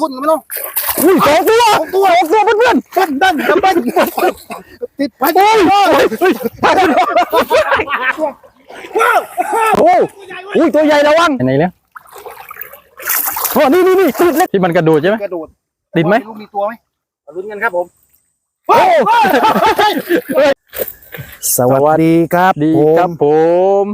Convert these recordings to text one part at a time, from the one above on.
ทุนกันไหมน้องอุ้ยสองตัวสองตัวสองตัวเพื่อนดันดันดันดันติดพันๆโอ้ยโอ้อุ้ยตัวใหญ่ระวังไหนเนี่ยโอ้นี่นี่นี่ติดเล็กที่มันกระโดดใช่ไหมกระโดดติดไหมลูกมีตัวไหมมาลุ้นกันครับผมโอ้สวัสดีครับดีครับผม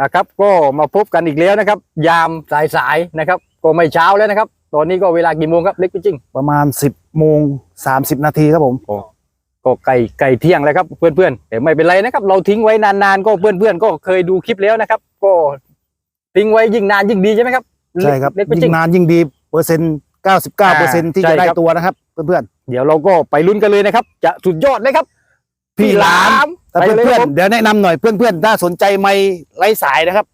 อะครับก็มาพบกันอีกแล้วนะครับ ยามสายๆนะครับ ก็ไม่เช้าแล้วนะครับ ตอนนี้ก็เวลากี่โมงครับเล็กพี่จิ้งประมาณสิบโมงสามสิบนาทีครับผมก็ไก่ไก่เที่ยงแล้วครับเพื่อนๆแต่ไม่เป็นไรนะครับ เราทิ้งไว้นานๆก็เพื่อนๆก็เคยดูคลิปแล้วนะครับ ก็ทิ้งไว้ยิ่งนานยิ่งดีใช่ไหมครับใช่ครับเล็กพี่ยิ่จิ้งงนานยิ่งดีเปอร์เซ็นต์เก้าสิบเก้าเปอร์เซ็นต์ที่ใช่จะได้ครับตัวนะครับ เพื่อนเดี๋ยวเราก็ไปลุ้นกันเลยนะครับ จะสุดยอดเลยครับๆพี่หลามแต่ไปเลยเพื่อนครับๆเดี๋ยวแนะนำหน่อยเพื่อนๆถ้าสนใจไม้ไร้สายนะครับ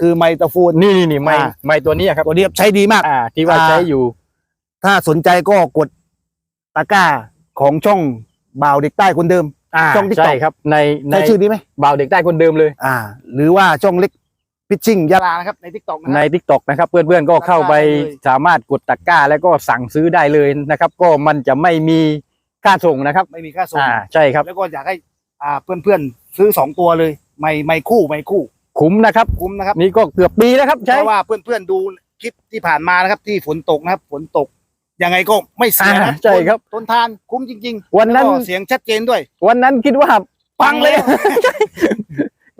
คือไม้ตะฟูนนี่นี่นี่ไม่อ่าไม่ตัวนี้ครับตัวนี้ใช้ดีมาก อ่า ที่ว่าอ่าใช้อยู่ ถ้าสนใจก็กดตะกร้าของช่องบ่าวเด็กใต้คนเดิมอ่าช่อง TikTok ใช่ครับ ในในใช้ชื่อนี้ไหมบ่าวเด็กใต้คนเดิมเลย อ่า หรือว่าช่องเล็กพิชชิ่งยาลานะครับในทิกตอกนะในครับทิกตอกนะครับ เพื่อนๆก็เข้าไปตะกร้าได้เลยสามารถกดตะกร้าแล้วก็สั่งซื้อได้เลยนะครับ ก็มันจะไม่มีค่าส่งนะครับ ไม่มีค่าส่งอ่าใช่ครับ แล้วก็อยากให้อ่าเพื่อนๆซื้อสองตัวเลย ไม่ไม่คู่ไม่คู่ คุ้มนะครับคุ้มนะครับนี่ก็เกือบปีแล้วครับเพใช่ราะว่าเพื่อนๆดูคลิปที่ผ่านมานะครับ ที่ฝนตกนะครับฝนตกยังไงก็ไม่เสียอ่านะใช่ครับทนทานคุ้มจริงๆ วันนั้นแล้วก็เสียงชัดเจนด้วย วันนั้นคิดว่าปังเลย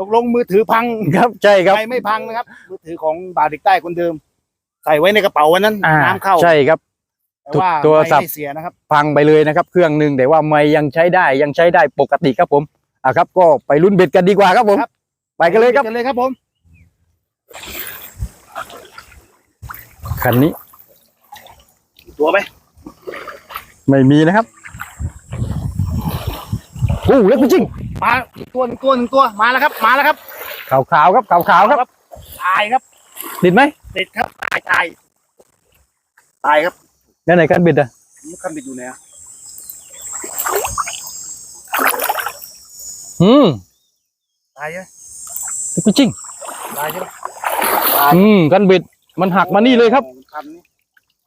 ตกลงมือถือพังครับใช่ครับไม่ไม่พังนะครับ มือถือของบ่าวเด็กใต้คนเดิม ใส่ไว้ในกระเป๋าวันนั้นอ่าน้ำเข้าใช่ครับแต่ว่าโทรศัพท์ไม่ไม่เสียนะครับ พังไปเลยนะครับ เครื่องหนึ่งแต่ว่าไม่ยังใช้ได้ยังใช้ได้ปกติครับผมอะครับ ก็ไปลุ้นเบ็ดกันดีกว่าครับผมครับ ไปกันเลยครับกันเลยครับผมคันนี้ ตัวไหมไม่มีนะครับโอ้เล็กจริงมาตัวหนึ่งตัวหนึ่งตัวมาแล้วครับ มาแล้วครับขาวขาวๆครับขาวขาวๆครับตายครับ ติดไหมติดครับตายตายตายครับแล้วไหนกันเบ็ดอะมันคันติดอยู่ไหนอะอืมตายใช่ ไหมเล็กจริงตายใช่ไหมอืมกันเบ็ดมันหักมานี่เลยครับ คันนี้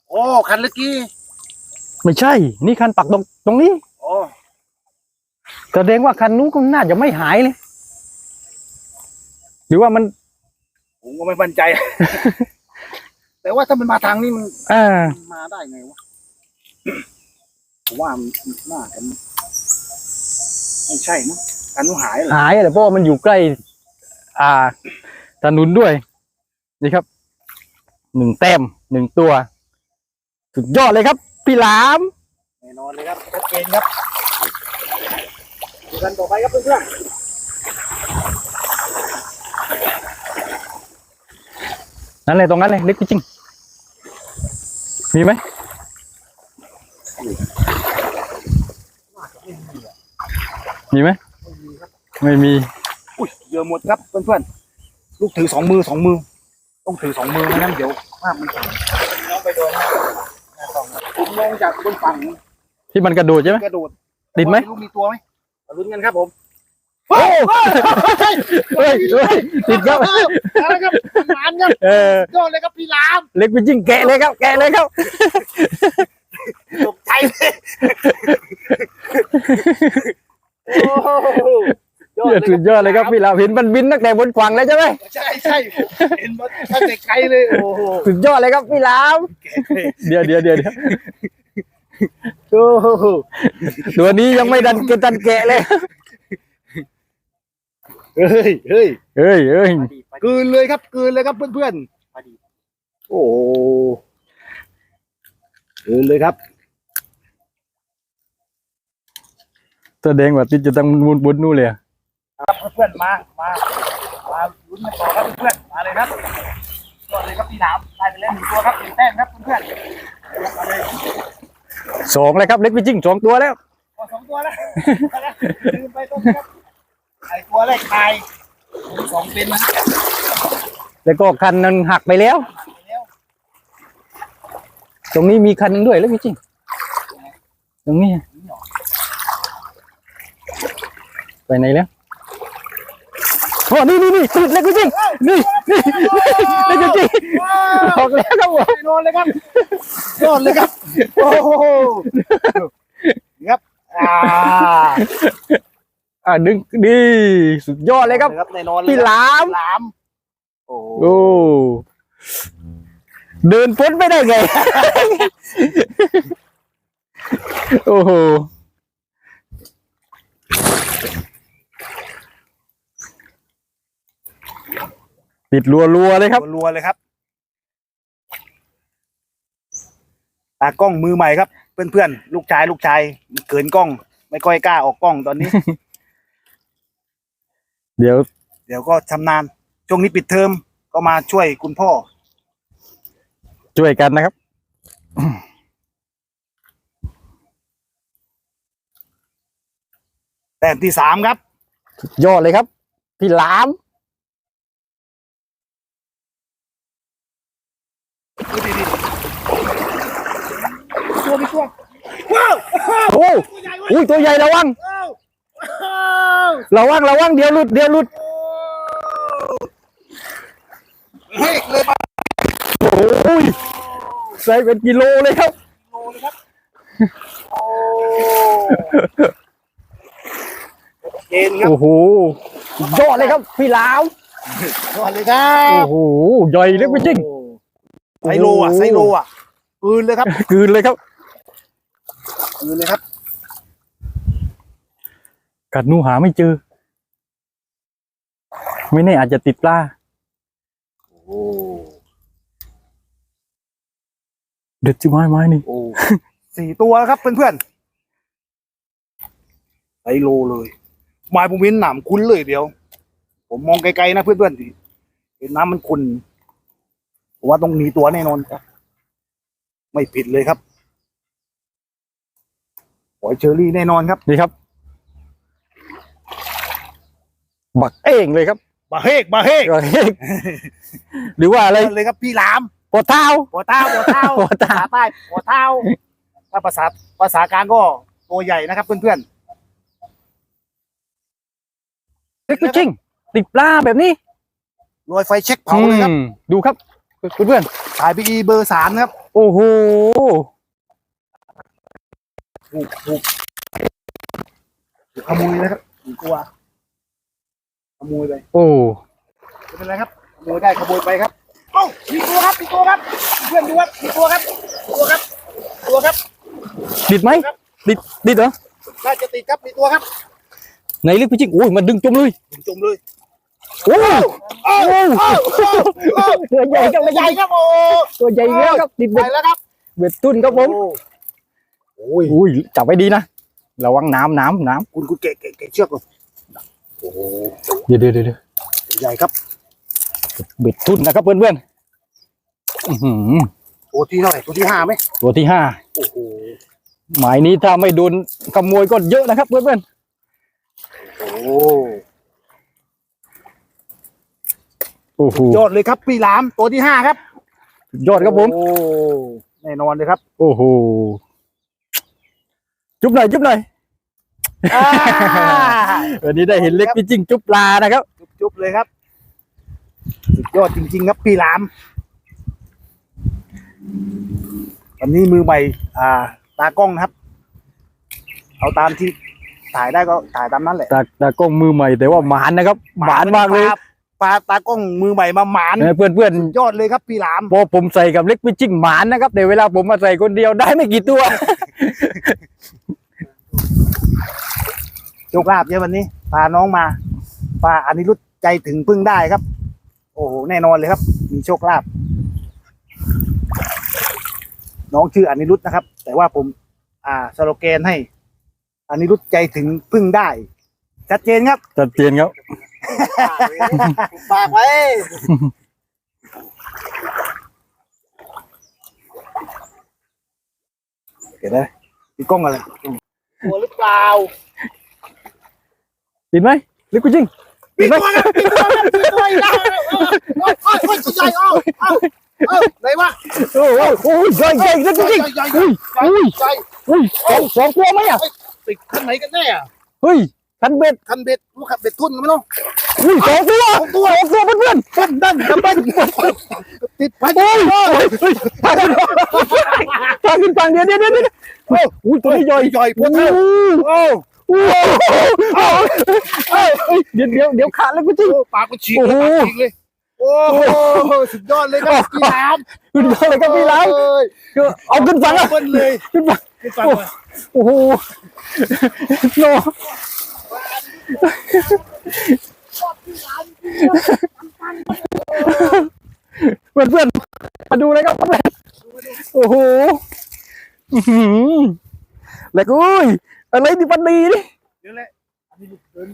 โอ้คันเมื่อกี้ไม่ใช่ นี่คันปักตรงตรงนี้โอ้แสดงว่าคันนู้นก็น่าจะไม่หายเลย หรือว่ามัน ผมก็ไม่มั่นใจ แต่ว่าถ้ามันมาทางนี้มันอ่ามาได้ไงวะ ผมว่ามันน่าจะไม่ใช่นะคันนู้นหายเหรอหายแต่เพราะว่ามันอยู่ใกล้ อ่าถนนด้วย นี่ครับหนึ่งแต้มหนึ่งตัว สุดยอดเลยครับ พี่หลามแน่นอนเลยครับชัดเจนครับดูกันต่อไปครับเพื่อนนั่นเลยตรงนั้นเลยเล็กจริงมีไหมมีไหมไม่มีๆ อุ้ยเยอะหมดครับเพื่อนๆ ลูกถือสองมือสองมือ ต้องถือสองมือไม่งั้นเดี๋ยวภาพมันสั่นน้องไปโดนนะผมมองจากบนฝั่งที่มันกระโดดใช่ไหมกระโดดติดไหมลูกมีตัวไหมมาลุ้นกันครับผมโอ้เฮ้ยเฮ้ยติดครับเอาละครับหวานครับเออยอดเลยครับพี่ลาม เล็กจริงแกะเลยครับ แกะเลยครับตกใจเลยโอ้โหยอด เลยสุดยอดเลยครับพี่หลามเห็นมันบินตั้งแต่บนฝั่งแล้วใช่ไหมใช่ใช่เห็นมันตั้งแต่ไกลเลยโอ้โหสุดยอดเลยครับพี่หลามเดี๋ยวเดี๋ยวเดี๋ยวเดี๋ยวโอ้โหตัวนี้ยังไม่ดันเกตันแกะเลยเฮ้ยเฮ้ยเอ้ยเอ้ยกลืนเลยครับกลืนเลยครับเพื่อนๆโอ้โหกลืนเลยครับแสดงว่าติดจะต้องมุนบนนู่นเลย อะเพื่อนๆมา มา มาลุ้นกันต่อครับเพื่อนๆมาเลยครับยอดเลยครับพี่หนามได้ไปแล้วหนึ่งตัวครับหนึ่งแต้มครับเพื่อนๆมาเลยสองเลยครับเล็กจริงสองตัวแล้วพอสองตัวแล้วลืมไปต้นครับไอตัวแรกตายผมสองเป็นนะครับแล้วก็คันนึงหักไปแล้วไปแล้ว ตรงนี้มีคันหนึงด้วยเล็กจริงตรงนี้ไปไหนแล้ว โอ้นี่นี่นี่ติดเล็กจริงนี่นี่เล็กจริงออกแล้วครับผมแน่นอนเลยครับยอดเลยครับโอ้โหนี่ครับอ่าอ่าดึงดีสุดยอดเลยครับแน่นอนเลยพี่หลามหลามโอ้โหโอ้เดินพ้นไม่ได้ไงโอ้โห ติดรัวๆเลยครับรัวๆเลยครับตากล้องมือใหม่ครับ เพื่อนๆ ลูกชาย ลูกชายเขินกล้อง ไม่ค่อยกล้าออกกล้องตอนนี้ เดี๋ยว เดี๋ยวก็ชำนาญช่วงนี้ปิดเทอมก็มาช่วยคุณพ่อ ช่วยกันนะครับ แต้มที่สามครับ ยอดเลยครับ พี่หลาม ตัวพี่ตัวว้าวโอ้อุ้ยตัวใหญ่ระวังว้าวระวังระวังเดี๋ยวหลุดเดี๋ยวหลุดเฮ้ยเลยมาโอ้ยใส่เป็นกิโลเลยครับโลเลยครับโอ้เกณฑ์ครับโอ้โหยอดเลยครับพี่หลามก่อนเลยครับโอ้โหใหญ่เล็กไม่จริง ไซโลอะไซโลอะปืนเลยครับกลืนเลยครับปืนเลยครับ กัดหนูหาไม่เจอ ไม่แน่อาจจะติดปลาโอ้เด็ดจิไม้ไม้นี่โอ้สี่ตัวครับเพื่อนๆไซโลเลยไม้ผมเห็นหนามคุ้นเลยเดียว ผมมองไกลๆนะเพื่อนๆที่เห็นน้ำมันขุ่นผม ว่าต้องมีตัวแน่นอนครับ ไม่ผิดเลยครับหอยเชอรี่แน่นอนครับนี่ครับ บักเองเลยครับบาเฮกบาเฮกบักเองหรือว่าอะไรเลยครับพี่หลามปวดเท้าหัวเท้าหัวเท้าหัวเท้าภาษาใต้หัวเท้าถ้าภาษาภาษากลางก็ตัวใหญ่นะครับเพื่อนเล็กไม่จริงติดปลาแบบนี้ๆรอยไฟเช็คเผาเลยครับอืมดูครับ เพื่อนสายพีเบอร์สามนะครับๆโอ้โหถูกถูกถูกขโมยนะครับถูกกลัวขโมยไปโอ้ไม่เป็นไรครับขโมยได้ขโมยไปครับเอ้ามีตัวครับมีตัวครับ เพื่อนดูครับมีตัวครับตัวครับ ตัวครับติดไหมติดติดเหรอน่าจะติดครับมีตัวครับ ไหนเล็กไม่จริงโอ้ยมันดึงจมเลยถึงจมเลย โอ้เอ้าโอ้เอ้าเอ้าเอ้าตัวใหญ่ครับตัวใหญ่ครับโอ้ตัวใหญ่แล้วครับติดไปเบ็ดแล้วครับเบ็ดตุ้นครับผมโอ้ยอุ้ยจับไว้ดีนะระวังน้ำน้ำน้คุณคุณเกะเกะเกะเชือกก่อนโอ้โหำเดี๋ยวเดี๋ยวเดี๋ยวใหญ่ครับเบ็ดตุ้นนะครับเพื่อนๆอื้อหือตัวที่เท่าไหร่ตัวที่ห้าไหมตัวที่ห้าโอ้โหหมายนี้ถ้าไม่โดนขโมยก็เยอะนะครับเพื่อนโอ้ๆโอ้ โหยอดเลยครับพี่หลามตัวที่ห้าครับสุดยอดครับผม โอ้แน่นอนเลยครับ โอ้โห จุ๊บหน่อย จุ๊บหน่อยอ่าวันนี้ได้เห็นเล็กพี่จิ้งจุ๊บปลานะครับ จุ๊บๆเลยครับ สุดยอดจริง ๆ ครับพี่หลามวันนี้มือใหม่อ่า ตากล้องนะครับ เอาตามที่ถ่ายได้ก็ถ่ายตามนั้นแหละ ตาตากล้องมือใหม่แต่ว่าหมานนะครับหมานมากเลยป ปลาตากล้องมือใหม่มาหมานเพื่อนเพื่อนยอดเลยครับพี่หลามๆพอผมใส่กับเล็กพี่จิ้งหมานนะครับแต่เวลาผมมาใส่คนเดียวได้ไม่กี่ตัวโชคลาภเยอะวันนี้พาน้องมาพาอันนี้รุดใจถึงพึ่งได้ครับ โอ้โหแน่นอนเลยครับ มีโชคลาภน้องชื่ออนิรุตนะครับ แต่ว่าผม อ่าสโลแกนให้อนิรุตใจถึงพึ่งได้ชัดเจนครับจัดเจนครับ ฝากไว้เห็นไหมมีกล้องอะไรตัวหรือเปล่าติดไหมเล็กพี่จิ้งติดไหมปิดตัวครับปิดตัวอีกแล้วโอ้ยโอ้ยโอ้ยตัวใหญ่เอาเอาเอาไหนวะโอ้โหโอ้ยใหญ่ใหญ่เล็กพี่จิ้งใหญ่อุ้ยใหญ่อุ้ยใหญ่อุ้ยสองสองตัวไหมอะติดข้างไหนกันแน่อะเฮ้ย คันเบ็ดคันเบ็ดลูกขับเบ็ดทุ่นกันไหมเนาะอุ้ยสองตัวสองตัวสองตัวเพื่อนต้นดันกับดันติดพันๆโอ้ยโอ้ยเฮ้ยพาขึ้นพาขึ้นฝั่งเดี๋ยวเดี๋ยวเดี๋ยวเดี๋ยวโอ้ยอุ้ยตัวนี้ใหญ่ใหญ่พวโอ้กโหเท่าโอ้โอ้โหเอาเอ้ยเอ้ยเดี๋ยวเดี๋ยวเดี๋ยวขาดแล้วกูจริงโอ้ปากกูฉีกโอ้เลยโหปากฉีกเลยโอ้โหสุดยอดเลยครับพี่น้ำขึ้นฝั่งเลยครับพี่ล้างคือเอาขึ้นฝั่งอะเบิ้ลเลยขึ้นฝั่งขึ้นฝั่งมาโอ้โหโน เพื่อนเพื่อนๆมาดูเลยครับเพื่อนโอ้โหอื้อหือแล้วก็อุ้ยอะไรที่มันดีนี่เดี๋ยวแหละอันนี้ลูกเดิน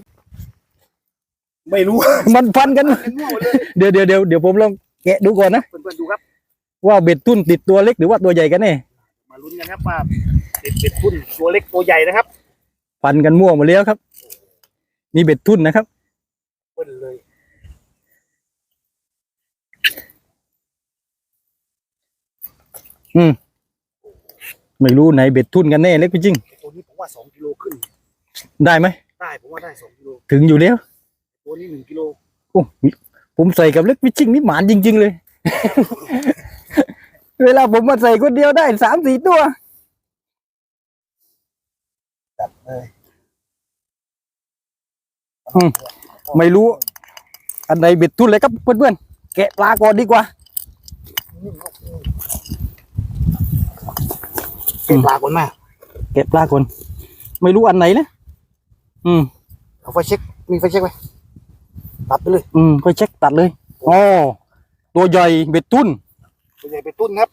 ไม่รู้ มันฟันกันเป็นมั่วเลยเดี๋ยวเดี๋ยวเดี๋ยวเดี๋ยวผมลองแกะดูก่อนนะ เพื่อนๆดูครับ ว่าเบ็ดตุ้นติดตัวเล็กหรือว่าตัวใหญ่กันแน่ มาลุ้นกันครับว่าเบ็ดเบ็ดทุ่นตัวเล็กตัวใหญ่นะครับฟันกันมั่วหมดแล้วครับ นี่เบ็ดตุ้นนะครับเบิ้ลเลยไม่รู้ไหนเบ็ดตุ้นกันแน่เล็กพี่จริงตัวนี้ผมว่าสองกิโลขึ้น ได้ไหม ได้ผมว่าได้สองกิโล ถึงอยู่แล้ว ตัวนี้หนึ่งกิโลโอ้ผมใส่กับเล็กพี่จริงนี่หมานจริง ๆ เลย เวลาผมมาใส่คนเดียวได้สามสี่ตัวจัดเลย ไม่รู้ อันไหนเบ็ดตุ้นเลยครับเพื่อนๆ แกะปลาก่อนดีกว่าเก็บปลาก่อนแม่แกะปลาก่อน ไม่รู้อันไหนนะอืมเอาไฟเช็ค มีไฟเช็คไหมตัดไปเลย อืมค่อยเช็คตัดเลยอ๋อตัวใหญ่เบ็ดตุ้นตัวใหญ่เป็นตุ้นครับ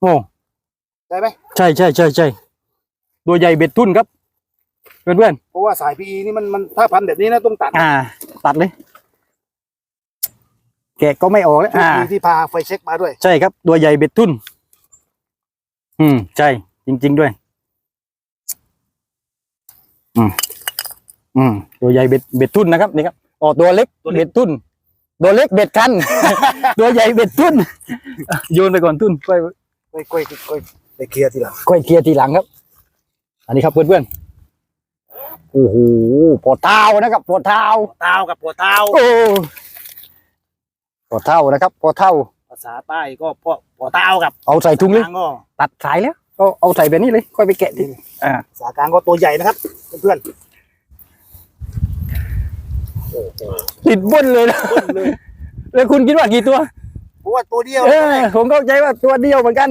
โอ้ได้ไหมใช่ใช่ใช่ใช่ตัวใหญ่เบ็ดตุ้นครับ เพื่อนเพราะว่าสายพีนี่มันมันถ้าพันแบบนี้นะต้องตัดๆอ่า ตัดเลย แกะก็ไม่ออกแล้วโชคอ่าดีที่พาไฟเช็คมาด้วย ใช่ครับ ตัวใหญ่เบ็ดตุ้นอืม ใช่ จริง ๆ ด้วย อืม อืม ตัวใหญ่เบ็ดเบ็ดตุ้นนะครับนี่ครับอ๋อตัวเล็กเบ็ดตุ้นตัวเล็กเบ็ดคันตัวใหญ่เบ็ดตุ้นอะโยนไปก่อนตุ้นค่อยค่อยค่อยค่อยไปเคลียร์ทีหลังค่อยเคลียร์ทีหลังครับ อันนี้ครับเพื่อนๆ โอ้โหปวดเท้านะครับปวดเท้าเท้ากับหัวเท้าโอ้ปวดเท้านะครับปวดเท้าภาษาใต้ก็พวกหัวเท้ากับ เอาใส่ถุงเลยกลางก็ตัดสายแล้วก็เอาใส่แบบนี้เลย ค่อยไปแกะทีอ่าภาษากลางก็ตัวใหญ่นะครับ เพื่อนติดบนเลยนะๆเบิ้ลเลยแล้วคุณคิดว่ากี่ตัวเพราะว่าตัวเดียวเออผมเข้าใจว่าตัวเดียวเหมือนกัน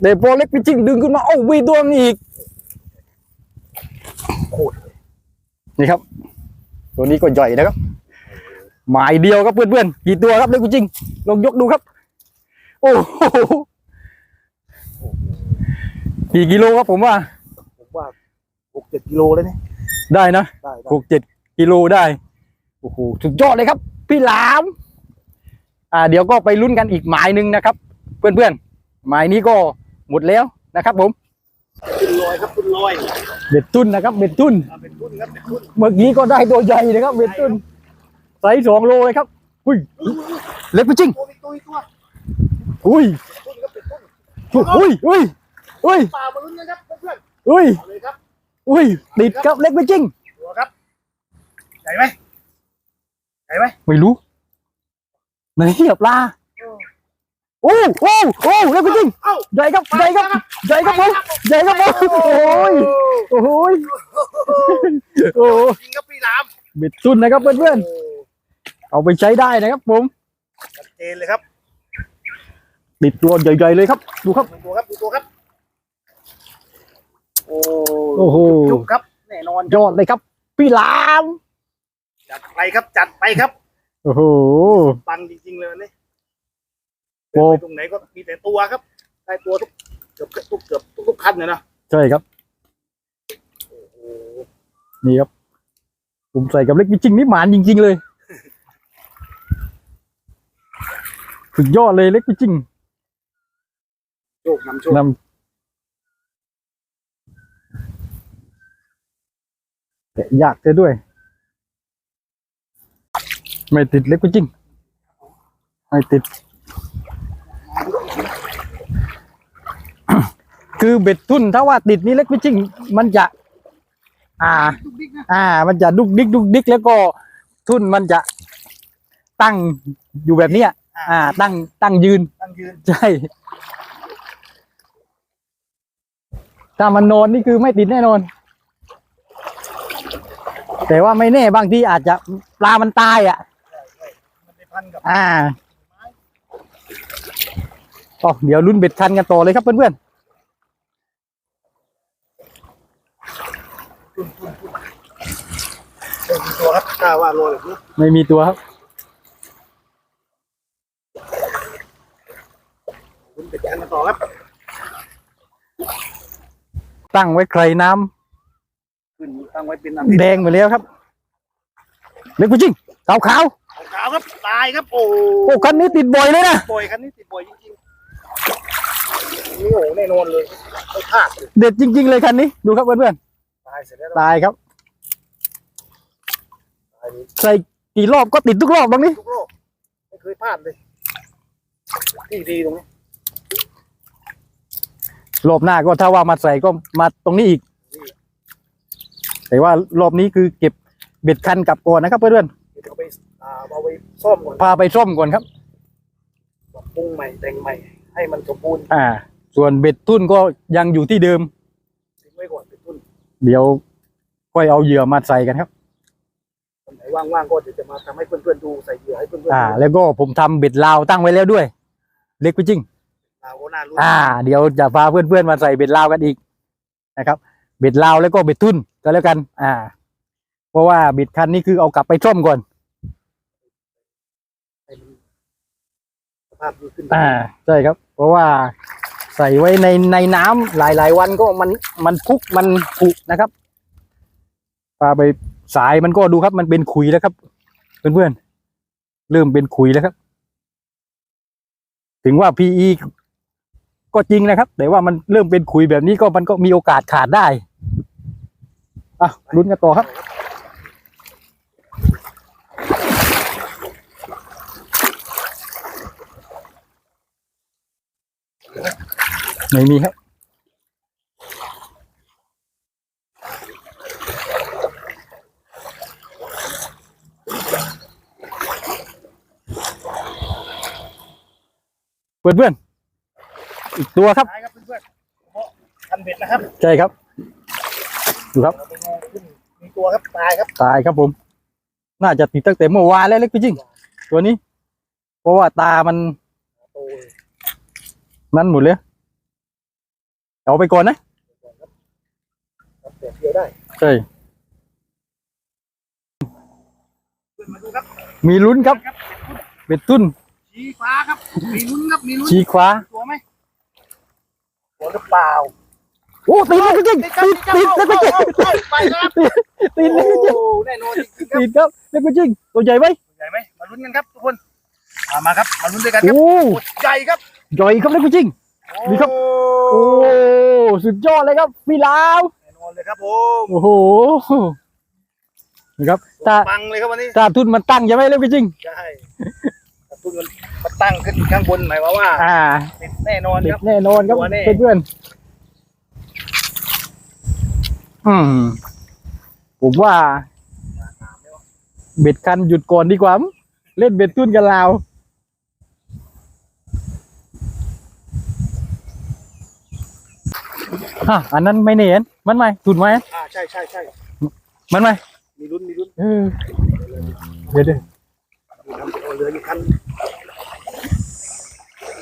เดี๋ยวพอเล็กไปจริงดึงขึ้นมาเอ้าวีตัวมีอีก โคตรนี่ครับ ตัวนี้ก็ใหญ่นะครับ หมายเดียวครับเพื่อนๆกี่ตัวครับเล็กจริง ลองยกดูครับ โอ้โหกี่กิโลครับผมว่าผมว่าหกเจ็ดกิโลแล้วเนี่ยได้นะได้ได้หกเจ็ดกิโลได้โอ้โหสุดยอดเลยครับ พี่หลาม อ่า เดี๋ยวก็ไปลุ้นกันอีกหมายหนึ่งนะครับ เพื่อนๆหมายนี้ก็หมดแล้วนะครับผมขึ้นล อยครับขึ้นลอยเบ็ดตุ้นนะครับเบ็ดตุ้นอ่าเป็นตุ้นครับเป็นตุ้นเมื่อกี้ก็ได้ตัวใหญ่นะครับเบ็ดตุ้นไซส์สองโลเลยครับ อุ้ยเล็กไปจริงตัวอีกตัวอีกตัวอุ้ยตุ้นครับเป็นตุ้นอุ้ยอุ้ยอุ้ยปลามาลุ้นนะครับเพื่อนอุ้ยๆเอาเลยครับอุ้ยติดครับเล็กไปจริงตัวครับใหญ่ไหมใหญ่ไหมไม่รู้ไหนเหียปลา โอ้โอ้โอ้เล็กไปจริงเอ้าใหญ่ครับใหญ่ครับใหญ่ครับผมใหญ่ครับผมโอ้ยโอ้ยโอ้จริงครับพี่หลามเบ็ดตุ้นนะครับเพื่อนๆเอาไปใช้ได้นะครับผมชัดเจนเลยครับติดตัวใหญ่ๆเลยครับ ดูครับดูตัวครับดูตัวครับโอ้โอ้โหจุกครับแน่นอนยอดเลยครับ พี่หลาม จัดไปครับจัดไปครับ โอ้โหปังจริงๆเลยวันนี่ โอ้ตรงไหนก็มีแต่ตัวครับ ได้ตัวทุกเกือบทุกเกือบทุกทุกคันเลยนะใช่ครับ โอ้โหนี่ครับ ผมใส่กับเล็กจริงๆนี่หมานจริง ๆ เลย สุดยอดเลยเล็กจริงโชคนำโชคนำแต่ยากเสียด้วย ไม่ติดเล็กจริง ไม่ติด คือเบ็ดทุนถ้าว่าติดนี่เล็กจริงมันจะ อ่าดุกดิกนะอ่า มันจะดุกดิกดุกดิกแล้วก็ทุ่นมันจะตั้งอยู่แบบเนี้ยอ่า ตั้งตั้งยืน ตั้งยืน ใช่ ถ้ามันนอนนี่คือไม่ติดแน่นอน แต่ว่าไม่แน่บางทีอาจจะปลามันตายอะมันไปพันกับอ่าอ๋อเดี๋ยวรุ่นเบ็ดคันกันต่อเลยครับเพื่อนเป็นตัวครับกล้าว่าโรยแบบนี้ๆไม่มีตัวครับคุณเป็ดกันมาต่อครับ ตั้งไว้ใครน้ำขึ้นตั้งไว้เป็นน้ำแดงไปแล้วครับเล็กผู้จริงขาวขาวขาวครับตายครับโอ้ๆโอ้คันนี้ติดบ่อยเลยนะบ่อยคันนี้ติดบ่อยจริงๆนี่โอ้แน่นอนเลยไม่พลาดเลยเด็ดจริง ๆ เลยคันนี้ ดูครับเพื่อนตายเสร็จแล้วๆตายครับตายเลย ใส่กี่รอบก็ติดทุกรอบบางนี้ทุกโลกไม่เคยพลาดเลย ที่ดีตรงนี้รอบหน้าก็ถ้าว่ามาใส่ก็มาตรงนี้อีก แต่ว่ารอบนี้คือเก็บเบ็ดคันกลับก่อนนะครับเพื่อนเดี๋ยวเอาไปอ่าเอาไปซ่อมก่อนๆพาไปซ่อมก่อนครับ ปรับปรุงใหม่แต่งใหม่ ให้มันสมบูรณ์อ่า ส่วนเบ็ดทุ่นก็ยังอยู่ที่เดิม ทิ้งไว้ก่อนเป็นต้นเดี๋ยวค่อยเอาเหยื่อมาใส่กันครับคนไหน ว่างๆก็เดี๋ยวจะมาทำให้เพื่อนๆดูใส่เหยื่อให้เพื่อนๆอ่าดูแล้วก็ผมทำเบ็ดลาวตั้งไว้แล้วด้วย เล็กไปจริงเราก็น่ารู้อ่า เดี๋ยวจะพาเพื่อนๆมาใส่เบ็ดลาวกันอีกนะครับ เบ็ดลาวแล้วก็เบ็ดทุ่นก็แล้วกัน อ่า เพราะว่าเบ็ดคันนี้คือเอากลับไปซ่อมก่อน ให้มันสภาพดีขึ้นอ่า ใช่ครับ เพราะว่าใส่ไว้ในในน้ำหลายๆ วันก็มันมันพุกมันผุนะครับปลาไป สายมันก็ดูครับ มันเป็นขุยแล้วครับเพื่อนๆเริ่มเป็นขุยแล้วครับ ถึงว่า PE ก็จริงนะครับ แต่ว่ามันเริ่มเป็นขุยแบบนี้ก็มันก็มีโอกาสขาดได้อะลุ้นกันต่อครับไม่มีครับ เพื่อนเพื่อนๆอีกตัวครับท้ายครับเพื่อนๆเพราะคันเบ็ดนะครับใช่ครับ ดูครับ เราไปดูขึ้นมีตัวครับตายครับตายครับผม น่าจะติดตั้งแต่เมื่อวานแล้วเล็กพี่จริงตัวนี้ เพราะว่าตามันโตเลยนั่นหมดเลยเอาไปก่อนนะครับแต่เดียวได้ใช่เพื่อนมาดูครับมีลุ้นครับครับเป็ดตุ้น ชี้ฟ้าครับ มีลุ้นครับ มีลุ้นชี้ขวาตัวไหมตัวหรือเปล่า โอ้ติดเลยพี่จริงครับติดติดเลยพี่จริงเข้าไปครับติดเลยพี่จริงโอ้แน่นอนจริงๆครับติดครับเล็กพี่จริงตัวใหญ่ไหมใหญ่ไหมมาลุ้นกันครับทุกคนมามาครับ มาลุ้นด้วยกันครับโอ้โอ้ใหญ่ครับใหญ่ครับเล็กพี่จริงนี่ครับโอ้โอ้สุดยอดเลยครับพี่ลาวแน่นอนเลยครับผมโอ้โหนะครับถ้าปังเลยครับวันนี้ถ้าทุนมันตั้งใช่ไหมเล็กพี่จริงใช่ถ้า ทุนมันมาตั้งขึ้นข้างบนหมายความว่าอ่าติดแน่นอนเด็คกรับ แน่นอนครับตัวแน่ เพื่อนๆอืม ผมว่า เบ็ดคันหยุดก่อนดีกว่ามั้งเล่นเบ็ดตุ้นกันลาว อะ อันนั้นไม่เนียนมันไหมทุนไหมอ่าใช่ใช่ใช่มันไหมมีลุ้นมีลุ้นเออเดี๋ยวเดี๋ยวมีทำเอาเรืออยู่คัน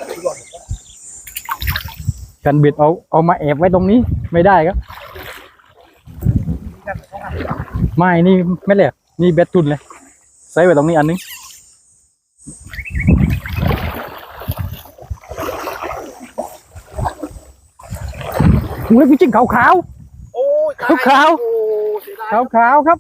ที่ก่อน กันเบ็ดเอาเอามาแอบไว้ตรงนี้ไม่ได้ครับมีกันสองอันไม่นี่ไม่แหลกนี่เบ็ดทุนเลยใส่ไว้ตรงนี้อันนึงโอ้ยพี่จิ้งขาวขาวโอ้ยตายขาวโอ้เสียดายขาวขาวๆครับ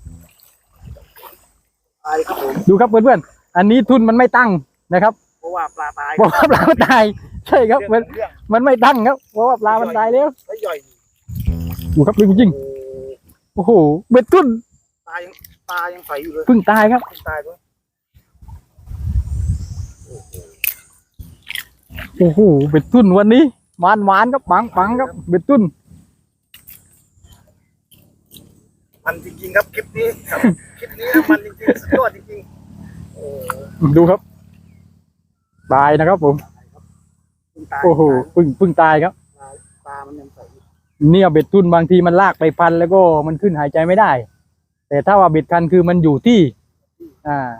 ตายครับผมดูครับเพื่อนๆ อันนี้ทุนมันไม่ตั้งนะครับ เพราะว่าปลาตายเพราะว่าปลามันตาย ใช่ครับมันเรื่องมันไม่ตั้งครับเพราะว่าปลามันตายแล้วแล้วใหญ่ดูครับพี่จิ้งโอ้โอ้โหเบ็ดทุนตายยังตายังใสอยู่เลยเพิ่งตายครับเพิ่งตายด้วยโอ้โหเบ็ดทุนวันนี้หวานหวานๆครับปังปังๆครับเบ็ดทุนมันจริงๆครับคลิปนี้ครับคลิปนี้นะมันจริงๆสุดยอดจริงๆโอ้ดูครับตายนะครับผมเพิ่ง ตายโอ้โหเพึ่งเพึ่งตายครับ ตามันยังใสเนี่ยเบ็ดทุนบางทีมันลากไปพันแล้วก็มันขึ้นหายใจไม่ได้ แต่ถ้าว่าเบ็ดคันคือมันอยู่ที่ อ่า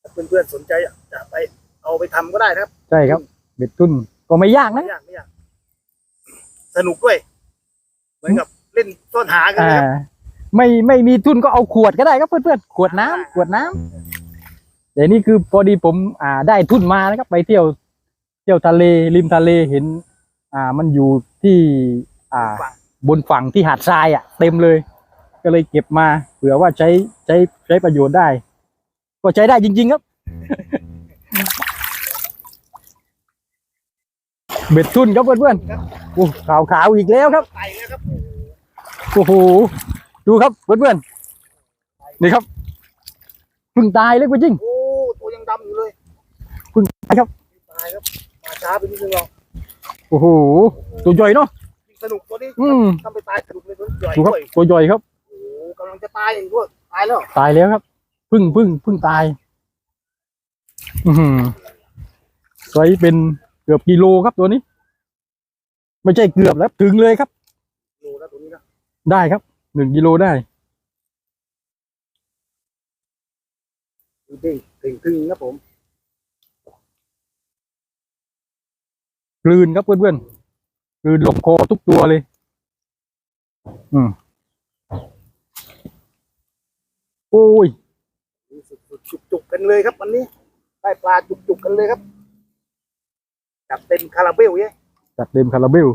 ถ้าเพื่อนๆสนใจจะไปเอาไปทำก็ได้นะครับใช่ครับ เบ็ดทุนก็ไม่ยากนะไม่ยากไม่ยากสนุกด้วย เหมือนกับเล่นซ่อนหากันอ่าเลยครับ ไม่ไม่มีทุนก็เอาขวดก็ได้ครับเพื่อนๆขวดน้ำขวดน้ำ แต่นี่คือพอดีผมอ่าได้ทุนมานะครับ ไปเที่ยวเที่ยวทะเลริมทะเลเห็น อ่ามันอยู่ที่อ่าบนฝั่งที่หาดทรายอะ เต็มเลย ก็เลยเก็บมาเผื่อว่าใช้ใช้ใช้ประโยชน์ได้ ก็ใช้ได้จริง ๆ ครับ เบ็ดทุนครับเพื่อนๆโอ้ขาวขาวอีกแล้วครับโอ้โหดูครับเพื่อนๆนี่ครับเพิ่งตายเลยจริง ครับตายครับมาช้าไปนิดนึงหรอกโอ้โหตัวใหญ่เนาะยิ่งสนุกตัวนี้อืมทำไปตายสนุกเลยตัวใหญ่ดูครับด้วยตัวใหญ่ครับโอ้โหกำลังจะตายอย่างด้วยตายแล้วตายแล้วครับเพึ่งเพึ่งเพึ่งตาย อือหือไซส์เป็นเกือบกิโลครับตัวนี้ ไม่ใช่เกือบแล้วถึงเลยครับโลแล้วตัวนี้นะได้ครับหนึ่งกิโลได้ดูดิถึงถึงครับผม กลืนครับเพื่อนๆกลืนลงคอทุกตัวเลย อืมโอ้ยสุดๆจุกๆกันเลยครับวันนี้ได้ปลาจุกๆกันเลยครับจับเต็มคาราเบลเย้จัดเต็มคาราเบล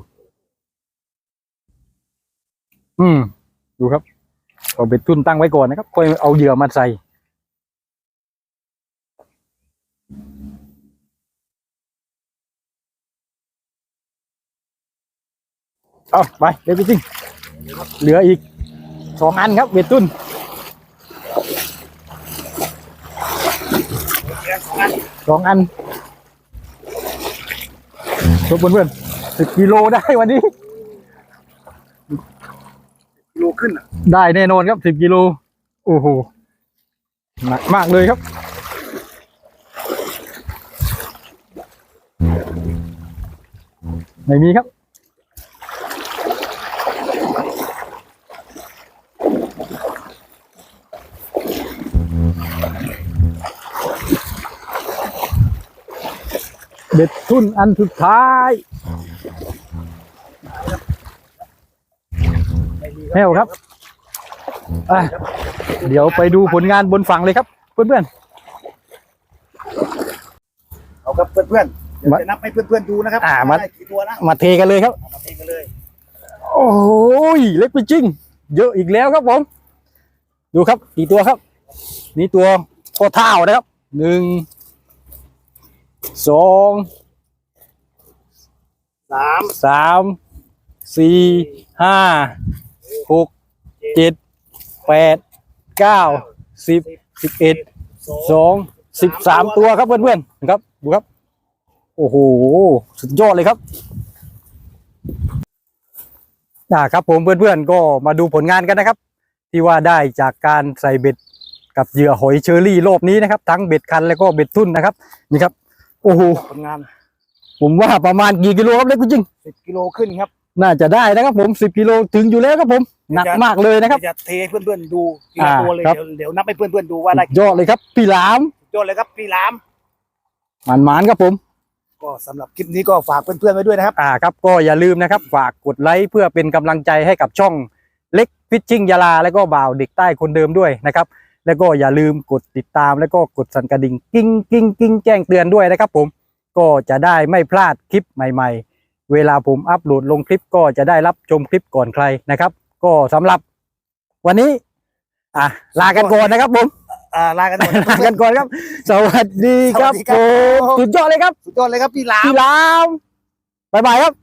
อืม ดูครับเอาเบ็ดทุนตั้งไว้ก่อนนะครับค่อยเอาเหยื่อมาใส่ เอาไปเดี๋ยวไปจริงเหลืออีกสองอันครับเบ็ดทุนสองอันทุกเพื่อนๆสิบกิโลได้วันนี้กิโลขึ้นอะได้แน่นอนครับสิบกิโลโอ้โหหนักมากเลยครับไม่มีครับ เบ็ดทุนอันสุดท้ายไม่มีแห้วครับอะเดี๋ยวไปดูผลงานบนฝั่งเลยครับ เพื่อนเอาครับเพื่อนๆเดี๋ยวมาจะนับให้เพื่อนๆดูนะครับอ่ามาได้กี่ตัวนะๆมาเทกันเลยครับเอามาเทกันเลยโอ้ยเล็กไปจริง เยอะอีกแล้วครับผม ดูครับกี่ตัวครับ นี่ตัวข้อเท้านะครับหนึ่ง สองสามสามสี่ห้าหกเจ็ดแปดเก้าสิบสิบเอ็ดสองสองสิบสามตัวครับเพื่อนๆนะครับดูครับ โอ้โห สุดยอดเลยครับอ่าครับผมเพื่อนๆก็มาดูผลงานกันนะครับ ที่ว่าได้จากการใส่เบ็ดกับเหยื่อหอยเชอรี่รอบนี้นะครับ ทั้งเบ็ดคันแล้วก็เบ็ดทุ่นนะครับนี่ครับ โอ้โหผลงานผมว่าประมาณกี่กิโลครับเล็กจริงสิบกิโลขึ้นครับ น่าจะได้นะครับผมสิบกิโลถึงอยู่แล้วครับผมหนักมากเลยนะครับเดี๋ยวจะเทให้เพื่อนๆดูทีละอ่าตัวเลยครับเดี๋ยวเดี๋ยวนับให้เพื่อนๆดูว่าได้สุดยอดเลยครับพี่หลามยอดเลยครับพี่หลามหมานหมานๆครับผม ก็สำหรับคลิปนี้ก็ฝากเพื่อนๆไว้ด้วยนะครับอ่าครับก็อย่าลืมนะครับ ฝากกดไลค์เพื่อเป็นกำลังใจให้กับช่องเล็กฟิชชิ่งยาลาแล้วก็บ่าวเด็กใต้คนเดิมด้วยนะครับ แล้วก็อย่าลืมกดติดตามแล้วก็กดสั่นกระดิ่งกิ้งกิ้งกิ้งแจ้งเตือนด้วยนะครับผมก็จะได้ไม่พลาดคลิปใหม่ๆ เวลาผมอัปโหลดลงคลิปก็จะได้รับชมคลิปก่อนใครนะครับ ก็สำหรับวันนี้ อะลากันก่อนนะครับผมอ่าลากันก่อนนะลาเพื่กัอนนก่อนครับ สวัสดีครับสวัสดีผครับมสุดยอดเลยครับๆสุดยอดเลยครับพี่หลามพี่ลามบ๊ายบายครับ